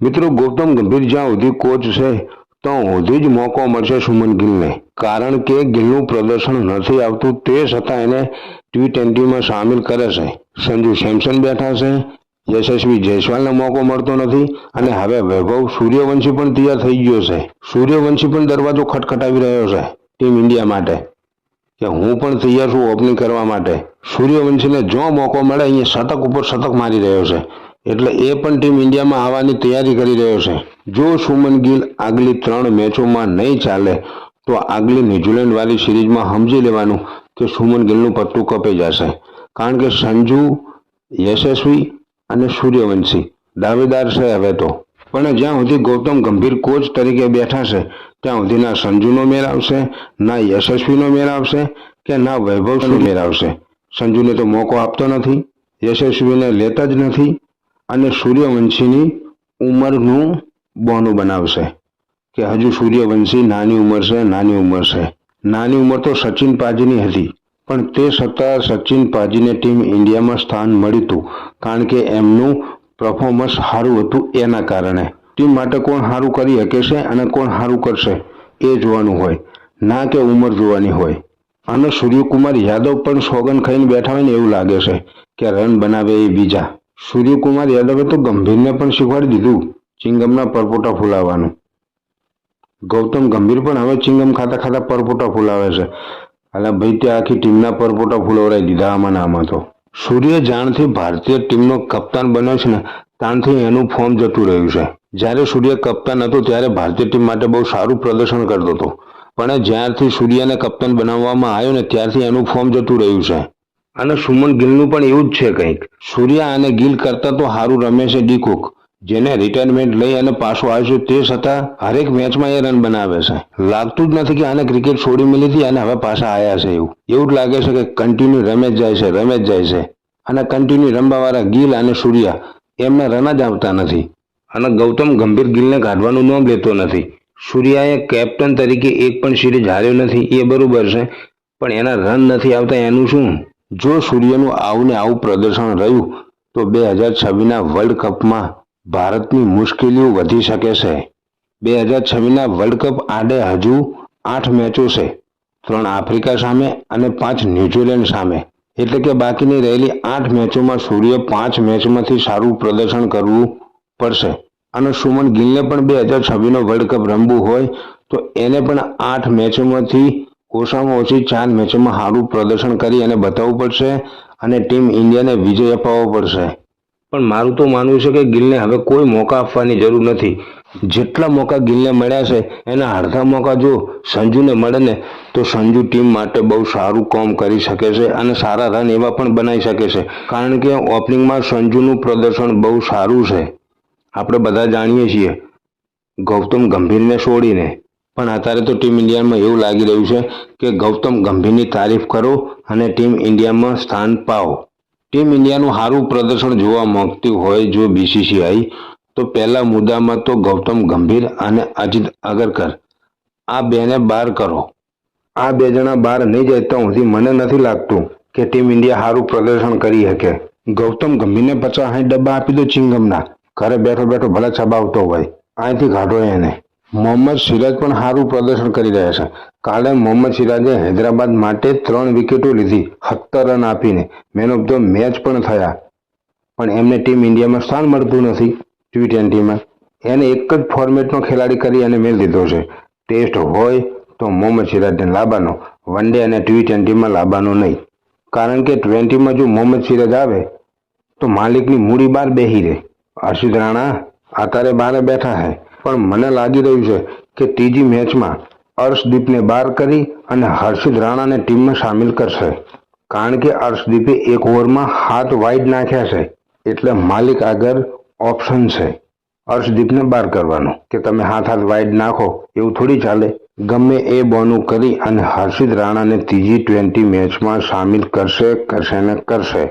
મિત્રો, ગૌતમ ગંભીર જ્યાં સુધી કોચ છે, ત્યાં સુધી જ મોકો મળશે સુમન ગિલને. કારણ કે ગિલનું પ્રદર્શન નથી આવતું, તે છતાં એને ટી ટ્વેન્ટીમાં સામેલ કરે છે. સંજુ સેમસન બેઠા છે. યશસ્વી જયસ્વાલને મોકો મળતો નથી અને હવે વૈભવ સૂર્યવંશી પણ તૈયાર થઈ ગયો છે. સૂર્યવંશી પણ દરવાજો ખટખટાવી રહ્યો છે ટીમ ઇન્ડિયા માટે. કે હું પણ તૈયાર છું ઓપનિંગ કરવા માટે. સૂર્યવંશીને જો મોકો મળે, અહીંયા શતક ઉપર શતક મારી રહ્યો છે. એટલે એ પણ ટીમ ઇન્ડિયામાં આવવાની તૈયારી કરી રહ્યો છે. જો સુમન ગિલ આગલી ત્રણ મેચોમાં નહીં ચાલે, તો આગલી ન્યુઝીલેન્ડવાળી સિરીઝમાં સમજી લેવાનું કે સુમન ગિલનું પત્તું કપાઈ જશે. કારણ કે સંજુ, યશસ્વી અને સૂર્યવંશી દાવેદાર છે હવે તો. પણ જ્યાં સુધી ગૌતમ ગંભીર કોચ તરીકે બેઠા છે, ત્યાં સુધી ના સંજુનો મેળ આવશે, ના યશસ્વીનો મેળ આવશે કે ના વૈભવનો મેળ આવશે. સંજુને તો મોકો આપતો નથી, યશસ્વીને લેતા જ નથી. અને સૂર્યવંશીની ઉંમરનું બોનું બનાવશે કે હજુ સૂર્યવંશી નાની ઉંમર છે, નાની ઉંમર છે. નાની ઉંમર તો સચિન પાજીની હતી, પણ તે છતાં સચિન પાજીને ટીમ ઇન્ડિયામાં સ્થાન મળ્યું હતું, કારણ કે એમનું પરફોર્મન્સ સારું હતું એના કારણે. ટીમ માટે કોણ સારું કરી શકે છે અને કોણ સારું કરશે એ જોવાનું હોય, ના કે ઉંમર જોવાની હોય. અને સૂર્યકુમાર યાદવ પણ સોગન ખાઈને બેઠા હોય ને એવું લાગે છે કે રન બનાવે એ બીજા. સૂર્યકુમાર યાદવે તો ગંભીરને પણ શીખવાડી દીધું, ચિંગમના પરપોટા ફૂલાવવાનું. ગૌતમ ગંભીર પણ હવે ચિંગમ ખાતા ખાતા પરપોટા ફૂલાવે છે. અલા ભાઈ, તે આખી ટીમના પરપોટા ફૂલવડાવી દીધા આમાં નામાં તો. સૂર્ય જાણથી ભારતીય ટીમનો કપ્તાન બન્યો છે ને, તાણથી એનું ફોર્મ જતું રહ્યું છે. જ્યારે સૂર્ય કપ્તાન હતો ત્યારે ભારતીય ટીમ માટે બહુ સારું પ્રદર્શન કરતો હતો. પણ જ્યારથી સૂર્યને કપ્તાન બનાવવામાં આવ્યો ને, ત્યારથી એનું ફોર્મ જતું રહ્યું છે. અને સુમન ગિલનું પણ એવું જ છે કંઈક. સૂર્યા અને ગિલ કરતા તો સારું રમે છે ડી કુક જેને રિટાયરમેન્ટ લઈ અને પાછો આવ્યો તે છતાં હરેક મેચમાં એ રન બનાવે છે. લાગતું જ નથી કે આને ક્રિકેટ છોડી મળી હતી અને હવે પાછા આવ્યા છે એવું. એવું જ લાગે છે કે કન્ટિન્યુ રમે જ જાય છે, રમે જ જાય છે. અને કન્ટિન્યુ રમવાવાળા ગિલ અને સૂર્યા એમને રન જ આવતા નથી. અને ગૌતમ ગંભીર ગિલને કાઢવાનું નામ લેતો નથી. સૂર્યાએ કેપ્ટન તરીકે એક પણ સિરીઝ હાર્યો નથી, એ બરાબર છે. પણ એના રન નથી આવતા, એનું શું? જો સૂર્યનું આવું ને આવું પ્રદર્શન રહ્યું, તો બે હજાર છવ્વીસના વર્લ્ડ કપમાં ભારતની મુશ્કેલીઓ વધી શકે છે. બે હજાર છવ્વીસના વર્લ્ડ કપ આડે હજુ આઠ મેચો છે. ત્રણ આફ્રિકા સામે અને પાંચ ન્યુઝીલેન્ડ સામે. એટલે કે બાકીની રહેલી આઠ મેચોમાં સૂર્ય પાંચ મેચમાંથી સારું પ્રદર્શન કરવું પડશે. અને સુમન ગિલને પણ બે હજાર છવ્વીસનો વર્લ્ડ કપ રમવું હોય, તો એને પણ આઠ મેચોમાંથી ઓછામાં ઓછી ચાર મેચોમાં સારું પ્રદર્શન કરી અને બતાવવું પડશે અને ટીમ ઇન્ડિયાને વિજય અપાવવો પડશે. પણ મારું તો માનવું છે કે ગિલને હવે કોઈ મોકા આપવાની જરૂર નથી. જેટલા મોકા ગિલને મળ્યા છે, એના અડધા મોકા જો સંજુને મળે ને, તો સંજુ ટીમ માટે બહુ સારું કામ કરી શકે છે અને સારા રન એવા પણ બનાવી શકે છે. કારણ કે ઓપનિંગમાં સંજુનું પ્રદર્શન બહુ સારું છે. આપણે બધા જાણીએ છીએ. ગૌતમ ગંભીરને છોડીને. પણ અત્યારે તો ટીમ ઇન્ડિયામાં એવું લાગી રહ્યું છે કે ગૌતમ ગંભીરની તારીફ કરો અને ટીમ ઇન્ડિયામાં સ્થાન પાઓ. ટીમ ઇન્ડિયાનું સારું પ્રદર્શન જોવા માંગતી હોય જો બીસીસીઆઈ તો પહેલા મુદ્દામાં તો ગૌતમ ગંભીર અને અજીત અગરકર. આ બેને બહાર કરો. આ બે જણા બહાર નહીં જાય તો સુધી મને નથી લાગતું કે ટીમ ઇન્ડિયા સારું પ્રદર્શન કરી શકે. ગૌતમ ગંભીરને પચાસ સાઠ ડબ્બા આપી દો ચિંગમના. ઘરે બેઠો બેઠો ભલે છબાવતો હોય. અહીંથી કાઢો એને. મોહમ્મદ સિરાજ પણ સારું પ્રદર્શન કરી રહ્યા છે. કાલે મોહમ્મદ સિરાજે હૈદરાબાદ માટે ત્રણ વિકેટો લીધી, સત્તર રન આપીને. મેન ઓફ ધ મેચ પણ થયા. પણ એમને ટીમ ઇન્ડિયામાં સ્થાન મળતું નથી. ટી ટ્વેન્ટીમાં એને એક જ ફોર્મેટનો ખેલાડી કરી અને મેળ દીધો છે. ટેસ્ટ હોય તો મોહમ્મદ સિરાજને લાવવાનો વન ડે અને ટી ટ્વેન્ટીમાં લાવવાનો નહીં. કારણ કે ટ્વેન્ટીમાં જો મોહમ્મદ સિરાજ આવે, તો માલિકની મૂડી બહાર બેહી રહે. હર્ષિત રાણા અત્યારે બહાર બેઠા છે પણ મને લાગી રહ્યું છે કે ત્રીજી મેચમાં અર્શદીપને બહાર કરી અને હર્ષિત રાણાને ટીમમાં સામેલ કરશે. કારણ કે અર્શદીપે એક ઓવરમાં હાથ વાઇડ નાખ્યા છે. એટલે માલિક આગળ ઓપ્શન છે. અર્શદીપને બહાર કરવાનો. કે તમે હાથ હાથ વાઇડ નાખો, એવું થોડી ચાલે. ગમે એ બોનું કરી અને હર્ષિત રાણાને ત્રીજી ટ્વેન્ટી મેચમાં સામેલ કરશે કરશે ને કરશે.